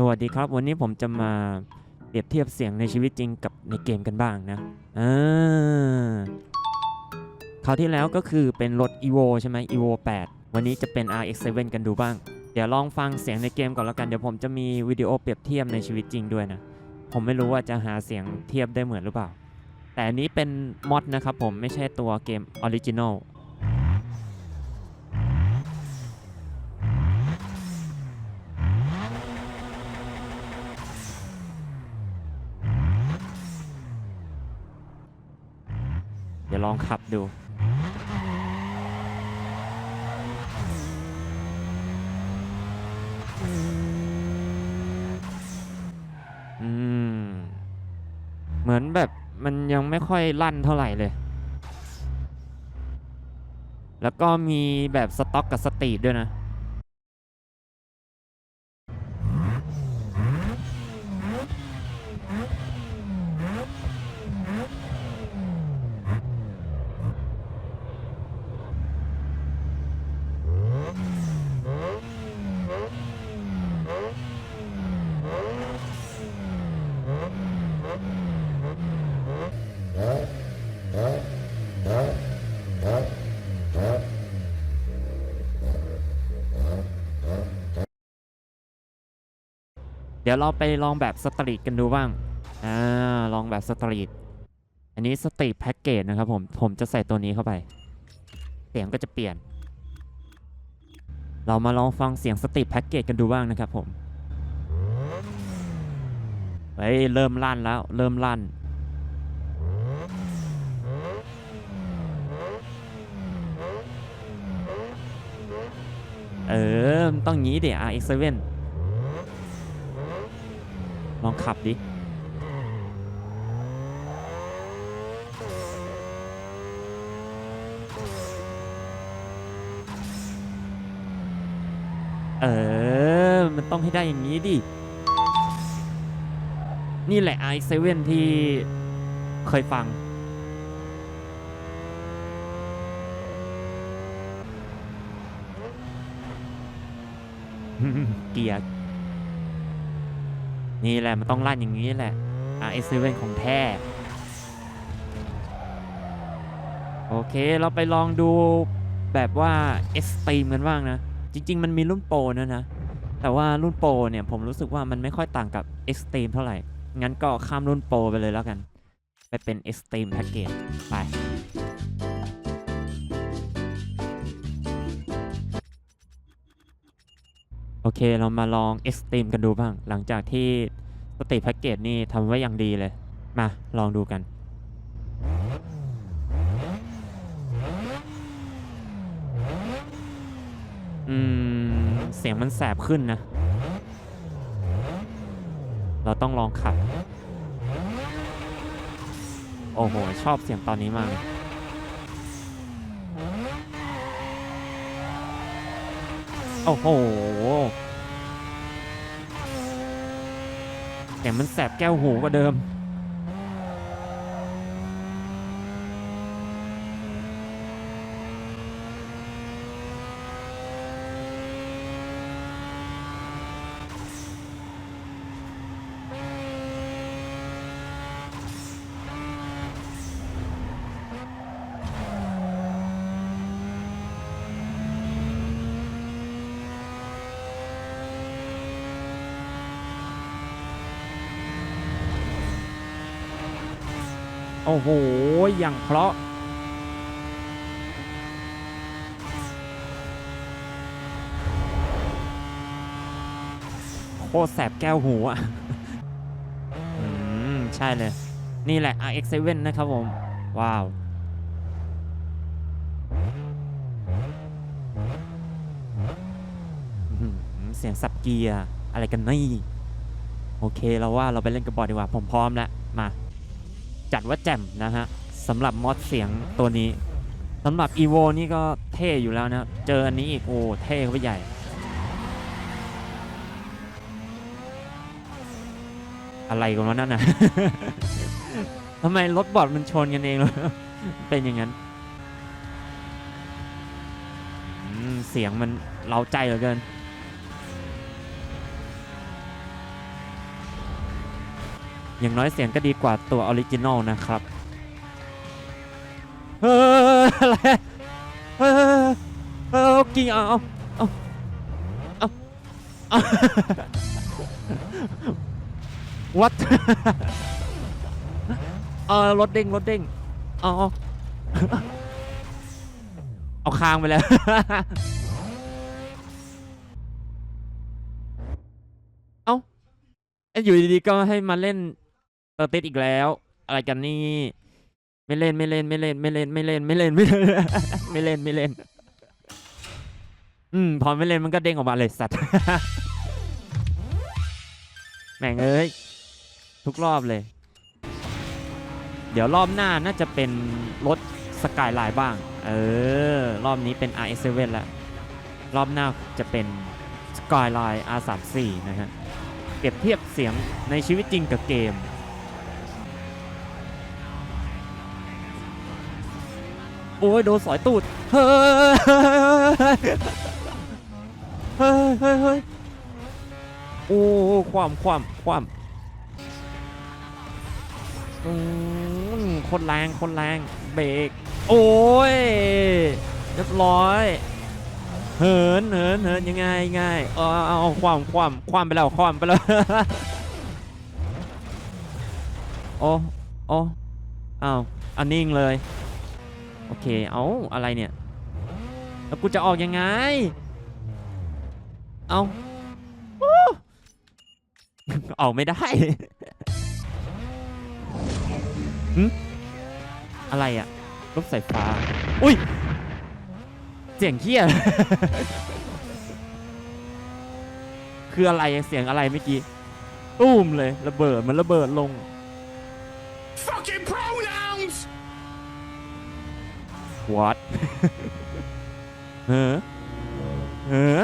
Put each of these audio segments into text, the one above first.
สวัสดีครับ วันนี้ผมจะมาเปรียบเทียบเสียงในชีวิตจริงกับในเกมกันบ้างนะอ่าคราวที่แล้วก็คือเป็นรถ evo ใช่ไหม evo 8 วันนี้จะเป็น rx7 กันดูบ้าง เดี๋ยวลองฟังเสียงในเกมก่อนแล้วกัน เดี๋ยวผมจะมีวิดีโอเปรียบเทียบในชีวิตจริงด้วยนะ ผมไม่รู้ว่าจะหาเสียงเทียบได้เหมือนหรือเปล่า แต่อันนี้เป็นมอดนะครับผมไม่ใช่ตัวเกมออริจินอล เดี๋ยวล องขับดูอืมเหมือนแบบมันยังไม่ค่อยลั่นเท่าไหร่เลย แล้วก็มีแบบสต็อกกับสตรีทด้วยนะ ดี๋ยวเราไปลองแบบสตรีทกันดูบ้าง อ่า ลองแบบสตรีท อันนี้สตรีทแพ็กเกจนะครับผม ผมจะใส่ตัวนี้เข้าไป เสียงก็จะเปลี่ยน เรามาลองฟังเสียงสตรีทแพ็กเกจกันดูบ้างนะครับผม เฮ้ย เริ่มลั่นแล้ว เริ่มลั่นเออ ต้องงี้เดี๋ยว RX7 ลองขับดิเออ มันต้องให้ได้อย่างนี้ดิ นี่แหละ i7 ที่เคยฟัง เกียร์ นี่แหละมันต้องลั่นอย่างนี้แหละ RS7 ของแท้ โอเคเราไปลองดูแบบว่า Extreme กันบ้างนะ จริง ๆ มันมีรุ่นโปรนะนะ แต่ว่ารุ่นโปรเนี่ยผมรู้สึกว่ามันไม่ค่อยต่างกับ Extreme เท่าไหร่ งั้นก็ข้ามรุ่นโปรไปเลยแล้วกัน ไปเป็น Extreme Package ไป อเคเรามาลอง Extreme กันดูบ้าง หลังจากที่สตรีทแพ็กเกจนี่ทำไว้อย่างดีเลย มาลองดูกัน อืม เสียงมันแสบขึ้นนะ เราต้องลองขับ โอ้โห ชอบเสียงตอนนี้มากเลย โอ้โหแต่มันแสบแก้วหูกว่าเดิม โอ้โห อย่างเพราะ โคตรแสบแก้วหูอะ อืม ใช่เลย นี่แหละ RX7 นะครับผม ว้าวอื้อหือเสียงสับเกียร์อะไรกันนี่ โอเคเราว่าเราไปเล่นกับบอร์ดดีกว่า ผมพร้อมแล้ว มา จัดว่าแจ่มนะฮะสำหรับมอดเสียงตัวนี้สำหรับ EVO นี่ก็เท่อยู่แล้วนะ เจออันนี้อีกโอ้เท่เข้าไปใหญ่ อะไรกันวะนั่นน่ะทำไมรถบอดมันชนกันเองเลยเป็นอย่างนั้นเสียงมันเล้าใจเหลือเกิน อย่างน้อยเสียงก็ดีกว่าตัวออริจินอลนะครับเฮ้ยอะไรเฮ้ยเฮ้ยเอากินเอาเอาเอาเอาเอาวัดเออรถเด้งรถเด้งเอาเอาเอาค้างไปแล้ว เอาเอ้ยอยู่ดีๆก็ให้มาเล่น เตอติดอีกแล้ว อะไรกันนี่ ไม่เล่นไม่เล่นไม่เล่นไม่เล่นไม่เล่นไม่เล่นไม่เล่นไม่เล่นไม่เล่น อืมพอไม่เล่นมันก็เด้งออกมาเลยสัตว์แม่งเอ้ยทุกรอบเลย เดี๋ยวรอบหน้าน่าจะเป็นรถสกายไลน์บ้าง เออ รอบนี้เป็น RS7 แล้ว รอบหน้าจะเป็น Skyline R34 นะฮะ เปรียบเทียบเสียงในชีวิตจริงกับเกม โอ้ยโดนสอยตูด เฮ้ย เฮ้ยเฮ้ยเฮ้ยโอ้ความความความอืมคนแรงคนแรงเบรก โอ้ยเรียบร้อย เหินเหินเหินยังไงยังไงเอาเอาเอาความความความไปแล้วความไปแล้วโอ้โอ้อ้าวอันนิ่งเลย โอเค เอาอะไรเนี่ย แล้วกูจะออกยังไง เอาโอ้อกไม่ได้หึอะไรอะรถไฟฟ้า อุ้ย เสียงเคี้ย คืออะไรเสียงอะไรเมื่อกี้ตุ้มเลย ระเบิดมันระเบิดลง what เฮ้อเฮ้อ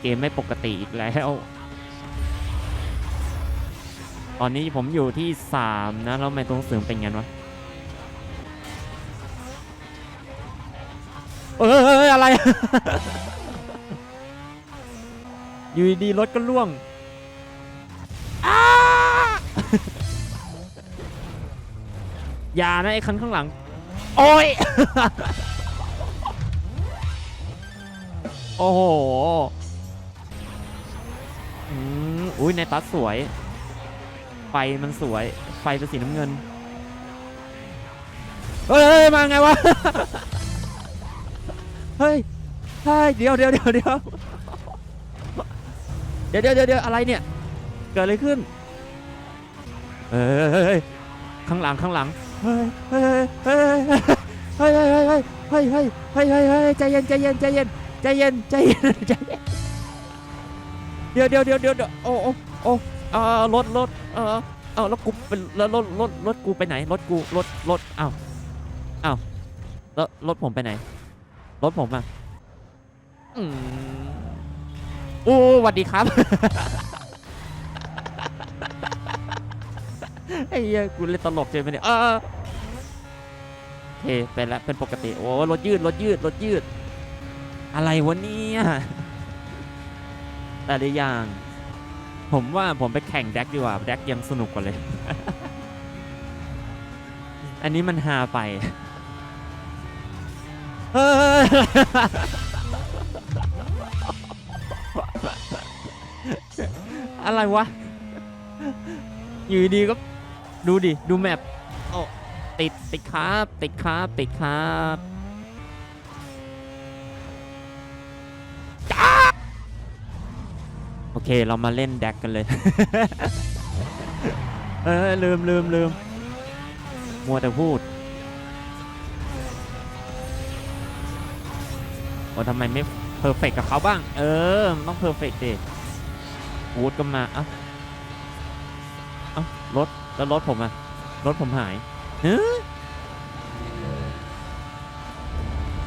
เกมไม่ปกติอีกแล้ว ตอนนี้ผมอยู่ที่ 3 นะ แล้วทำไมตรงเสริมเป็นงั้นวะเอ้ยอะไร อยู่ดีรถก็ล่วงอาอย่านะไอ้คันข้างหลัง โอ้ย โอ้โหอุ้ยในตัดสวย ไฟมันสวย ไฟเป็นสีน้ำเงิน เฮ้ย มาไงวะ เฮ้ยเฮ้ยเดี๋ยวเดี๋ยวเดี๋ยวเดี๋ยวเดี๋ยวเดี๋ยวเดี๋ยวอะไรเนี่ย เกิดอะไรขึ้น เฮ้ยข้างหลังข้างหลัง เฮ้ยเฮ้ยเฮ้ยเฮ้ยเฮ้ยเฮ้ยเฮ้ยเฮ้ยเฮ้ยใจเย็นใจเย็นใจเย็นใจเย็นใจเย็นใจเย็นเดี๋ยวเดี๋ยวเดี๋ยวเดี๋ยวโอ้โอ้โอ้เออรถรถเออเออแล้วกูเป็นแล้วรถรถรถกูไปไหนรถกูรถรถอ้าวอ้าวแล้วรถผมไปไหนรถผมอะอืมโอ้สวัสดีครับ ไอ้เหี้ยกูเล่นตลกเจอไหมเนี่ยเออโอเคเป็นแล้วเป็นปกติโอ้รถยืดรถยืดรถยืด อะไรวะเนี่ยแต่ละอย่าง ผมว่าผมไปแข่งแดกดีกว่าแดกยังสนุกกว่าเลย อันนี้มันฮาไปเฮ้ยอะไรวะ อยู่ดีก็ ดูดิ ดูแมปโอ้ติดติดครับ ติดครับ ติดครับจ้าโอเค เรามาเล่นแดกกันเลย เออลืมลืมลืมมัวแต่พูด โอ้ทำไมไม่เพอร์เฟกกับเขาบ้าง เออมันต้องเพอร์เฟกดิวูดก็มา เอ้า เอ้ารถ แล้วรถผมอะรถผมหายเฮ้ย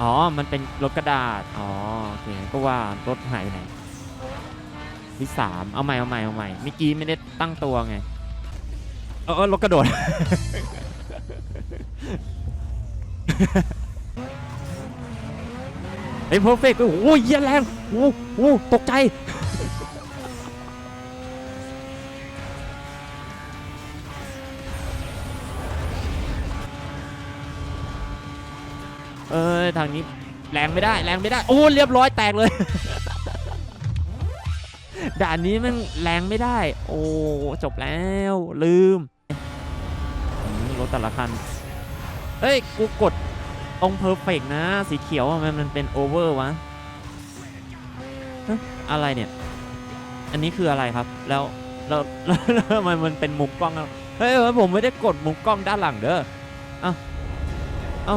อ๋อ มันเป็นรถกระดาษ อ๋อ โอเค ก็ว่ารถหายไปไหนที่สามเอาใหม่ เอาใหม่ เอาใหม่ เมื่อกี้ไม่ได้ตั้งตัวไง เออรถกระโดด เฮ้ยเพอร์เฟกต์โอ้ยเหี้ยแรงโอ้โหตกใจ เอ้ยทางนี้แรงไม่ได้แรงไม่ได้โอ้เรียบร้อยแตกเลย ด่านนี้มันแรงไม่ได้ โอ้จบแล้วลืมรถแต่ละคันเฮ้ยกูกดตรงเพอร์เฟกนะ สีเขียวมันมันเป็นโอเวอร์วะอะไรเนี่ย อันนี้คืออะไรครับ แล้วแล้วแล้วแล้วทำไมมันเป็นมุมกล้องเฮ้ยเฮ้ยผมไม่ได้กดมุมกล้องด้านหลังเด้อเอ้าเอ้า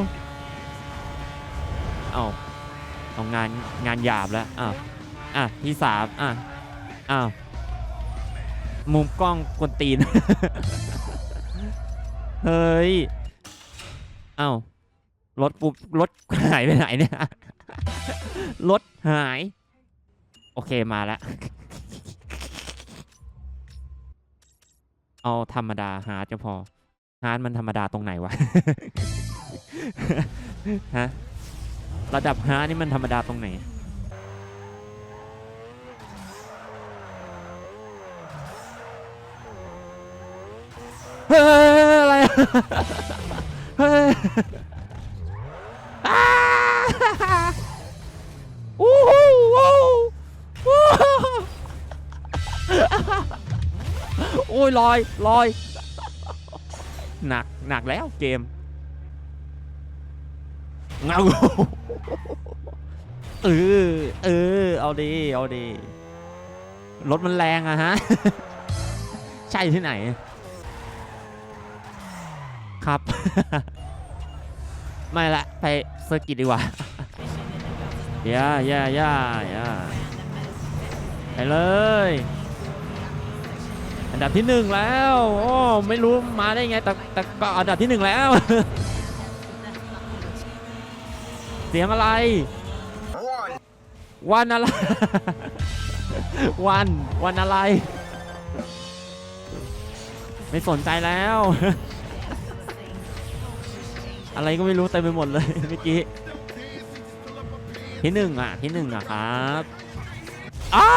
เอ้าเอางานงานหยาบแล้วอ้าวอะที่สามอะอ้าวมุมกล้องกวนตีน เฮ้ยเอ้ารถปุ๊บรถหายไปไหนเนี่ยรถหาย โอเคมาแล้วเอาธรรมดาฮาร์ดจะพอฮาร์ดมันธรรมดาตรงไหนวะฮะ ระดับฮานี่มันธรรมดาตรงไหนเฮ้ยอะไรอะเฮ้ยอ้าอู้หูวู้วู้โอ้ยลอยลอยหนักหนักแล้วเกมเงา เออ เออ เอาดี เอาดี รถมันแรงอะฮะ ใช่ที่ไหน ครับ ไม่ละ ไปเซอร์กิตดีกว่าย่าย่าย่าย่าไปเลย อันดับที่หนึ่งแล้ว โอ้ ไม่รู้มาได้ไง แต่แต่ก็อันดับที่หนึ่งแล้ว เสียงอะไร วันอะไร วัน วันอะไร ไม่สนใจแล้ว อะไรก็ไม่รู้เต็มไปหมดเลยเมื่อกี้ ที่หนึ่งอะ ที่หนึ่งอะครับอ้า